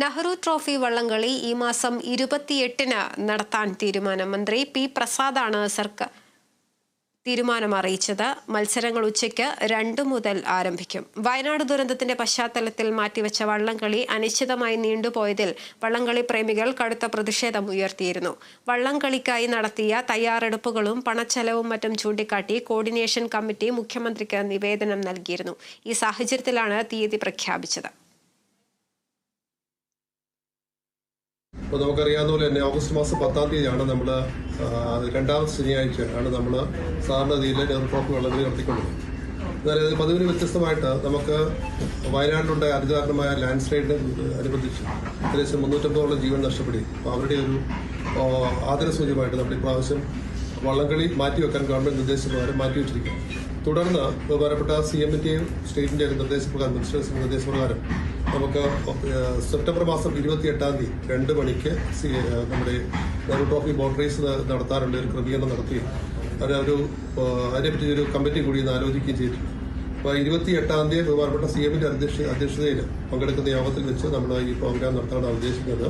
Nehru trophy വള്ളംകളി ഈ മാസം ഇരുപത്തിയെട്ടിന് നടത്താൻ തീരുമാനം. മന്ത്രി പി പ്രസാദാണ് സർക്കാർ തീരുമാനം അറിയിച്ചത്. മത്സരങ്ങൾ ഉച്ചയ്ക്ക് രണ്ടു മുതൽ ആരംഭിക്കും. വയനാട് ദുരന്തത്തിന്റെ പശ്ചാത്തലത്തിൽ മാറ്റിവെച്ച വള്ളംകളി അനിശ്ചിതമായി നീണ്ടുപോയതിൽ വള്ളംകളി പ്രേമികൾ കടുത്ത പ്രതിഷേധം ഉയർത്തിയിരുന്നു. വള്ളംകളിക്കായി നടത്തിയ തയ്യാറെടുപ്പുകളും പണച്ചെലവും മറ്റും ചൂണ്ടിക്കാട്ടി കോർഡിനേഷൻ കമ്മിറ്റി മുഖ്യമന്ത്രിക്ക് നിവേദനം നൽകിയിരുന്നു. ഈ സാഹചര്യത്തിലാണ് തീയതി പ്രഖ്യാപിച്ചത്. അപ്പോൾ നമുക്കറിയാവുന്ന പോലെ തന്നെ ഓഗസ്റ്റ് മാസം പത്താം തീയതിയാണ് നമ്മൾ രണ്ടാമത്തെ ശനിയാഴ്ചയാണ് നമ്മൾ സാറിന്റെ തീയിൽ നെഹ്റു ട്രോഫി വള്ളംകളി നടത്തിക്കൊണ്ടത് എന്നാലും അത് പതിവിന് വ്യത്യസ്തമായിട്ട് നമുക്ക് വയനാട്ടിലുണ്ട് അതിദാരുണമായ ലാൻഡ് സ്ലൈഡിന് അനുബന്ധിച്ച് ഏകദേശം മുന്നൂറ്റമ്പതോളം ജീവൻ നഷ്ടപ്പെടുകയും. അപ്പോൾ അവരുടെ ഒരു ആദരസൂചമായിട്ട് നമ്മുടെ ഇപ്രാവശ്യം വള്ളംകളി മാറ്റിവെക്കാൻ ഗവൺമെന്റ് നിർദ്ദേശപ്രകാരം മാറ്റിവെച്ചിരിക്കും തുടർന്ന് ബഹുമാനപ്പെട്ട സി സ്റ്റേറ്റിന്റെ സ്റ്റേറ്റിന്റെയും നിർദ്ദേശപ്രകാരം മിനിസ്റ്റേഴ്സിന്റെ നിർദ്ദേശപ്രകാരം നമുക്ക് സെപ്റ്റംബർ മാസം ഇരുപത്തി എട്ടാം തീയതി രണ്ട് മണിക്ക് സി നമ്മുടെ നെഹ്റു ട്രോഫി ബോട്ട് റേസ് നടത്താറുണ്ട് ഒരു ക്രമീകരണം നടത്തി. അതിനൊരു അതിനെപ്പറ്റി ഒരു കമ്മിറ്റി കൂടി ഇന്ന് ആലോചിക്കുകയും ചെയ്തിട്ടുണ്ട് അപ്പോൾ ഇരുപത്തി എട്ടാം തീയതി ബഹുമാനപ്പെട്ട സി എമ്മിന്റെ അധ്യക്ഷ അധ്യക്ഷതയിൽ പങ്കെടുക്കുന്ന യോഗത്തിൽ വെച്ച് നമ്മൾ ഈ പ്രോഗ്രാം നടത്താനാണ് ഉദ്ദേശിക്കുന്നത്.